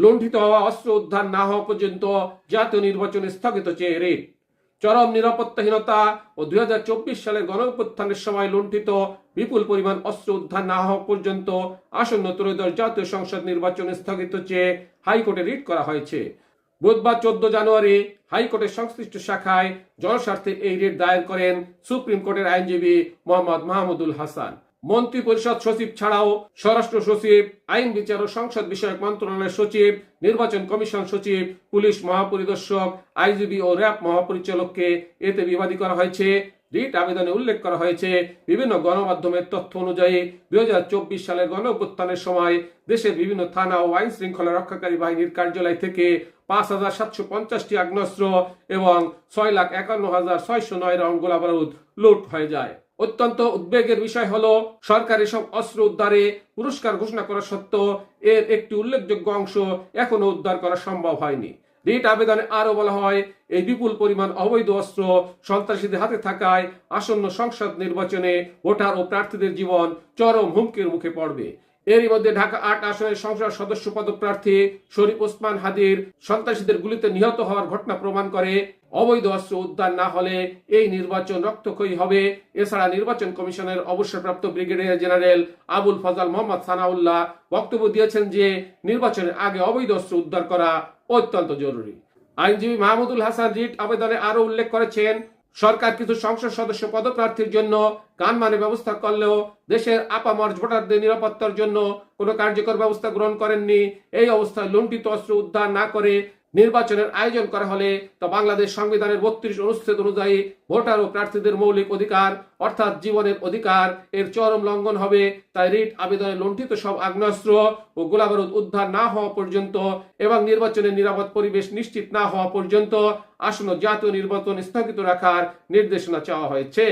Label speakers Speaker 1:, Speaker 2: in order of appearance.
Speaker 1: লুণ্ঠিত হওয়া, অস্ত্র উদ্ধার না হওয়া পর্যন্ত জাতীয় নির্বাচন স্থগিত চেয়ে রিট চরম নিরাপত্তাহীনতা ও দুই সালের গণঅভ্যুত্থানের সময় লুণ্ঠিত বিপুল পরিমাণ অস্ত্র উদ্ধার না হওয়া পর্যন্ত আসন্ন ত্রয়োদশ জাতীয় সংসদ নির্বাচন স্থগিত চেয়ে হাইকোর্টে রিট করা হয়েছে। বুধবার চোদ্দ জানুয়ারি হাইকোর্টের সংশ্লিষ্ট শাখায় জনস্বার্থে এই রিট দায়ের করেন সুপ্রিম কোর্টের আইনজীবী মোহাম্মদ মাহমুদুল হাসান। মন্ত্রী পরিষদ সচিব ছাড়াও স্বরাষ্ট্র সচিব, আইন বিচার ও সংসদ বিষয়ক মন্ত্রণালয়ের সচিব, নির্বাচন কমিশন সচিব, পুলিশ মহাপরিদর্শক, আইজিবি ও র্যাব মহাপরিচালককে এতে বিবাদী করা হয়েছে। রিট আবেদনে উল্লেখ করা হয়েছে, বিভিন্ন গণমাধ্যমের তথ্য অনুযায়ী দুই হাজার চব্বিশ সালের গণ সময় দেশের বিভিন্ন থানা ও আইন শৃঙ্খলা রক্ষাকারী বাহিনীর কার্যালয় থেকে পাঁচ হাজার সাতশো পঞ্চাশটি আগ্নেয়াস্ত্র এবং ছয় লাখ একান্ন হাজার ছয়শো নয় রাউন্ড গোলা বারুদ লুট হয়ে যায়। অত্যন্ত উদ্বেগের বিষয় হলো, সরকার এসব অস্ত্র উদ্ধারে পুরস্কার ঘোষণা করা সত্ত্বেও এর একটি উল্লেখযোগ্য অংশ এখনও উদ্ধার করা সম্ভব হয়নি। রিট আবেদনে আরও বলা হয়, এই বিপুল পরিমাণ অবৈধ অস্ত্র সন্ত্রাসীদের হাতে থাকায় আসন্ন সংসদ নির্বাচনে ভোটার ও প্রার্থীদের জীবন চরম হুমকির মুখে পড়বে। এরই মধ্যে ঢাকা আট আসনের সংসদ সদস্য পদপ্রার্থী শরীফ ওসমান হাদির সন্ত্রাসীদের গুলিতে নিহত হওয়ার ঘটনা প্রমাণ করে অবৈধ অস্ত্র উদ্ধার না হলে এই নির্বাচন রক্তক্ষয়ী হবে। এছাড়া নির্বাচন কমিশনের অবসরপ্রাপ্ত ব্রিগেডিয়ার জেনারেল আবুল ফজাল মোহাম্মদ সানাউল্লাহ বক্তব্য দিয়েছেন যে নির্বাচনের আগে অবৈধ অস্ত্র উদ্ধার করা অত্যন্ত জরুরি। আইনজীবী মাহমুদুল হাসান রিট আবেদনে আরও উল্লেখ করেছেন সরকার কিছু সংসদ সদস্য পদপ্রার্থীর জন্য গানমানে ব্যবস্থা করলেও দেশের আপামর ভোটারদের নিরাপত্তার জন্য কোনো কার্যকর ব্যবস্থা গ্রহণ করেননি। এই অবস্থায় লুণ্ঠিত অস্ত্র উদ্ধার না করে নির্বাচনের আয়োজন করা হলে তা বাংলাদেশ সংবিধানের বত্রিশ অনুচ্ছেদ অনুযায়ী ভোটার ও প্রার্থীদের মৌলিক অধিকার, অর্থাৎ জীবনের অধিকার, এর চরম লঙ্ঘন হবে। তাই রিট আবেদনে লুণ্ঠিত সব আগ্নেয়াস্ত্র ও গোলাবারুদ উদ্ধার না হওয়া পর্যন্ত এবং নির্বাচনের নিরাপদ পরিবেশ নিশ্চিত না হওয়া পর্যন্ত আসন্ন জাতীয় নির্বাচন স্থগিত রাখার নির্দেশনা চাওয়া হয়েছে।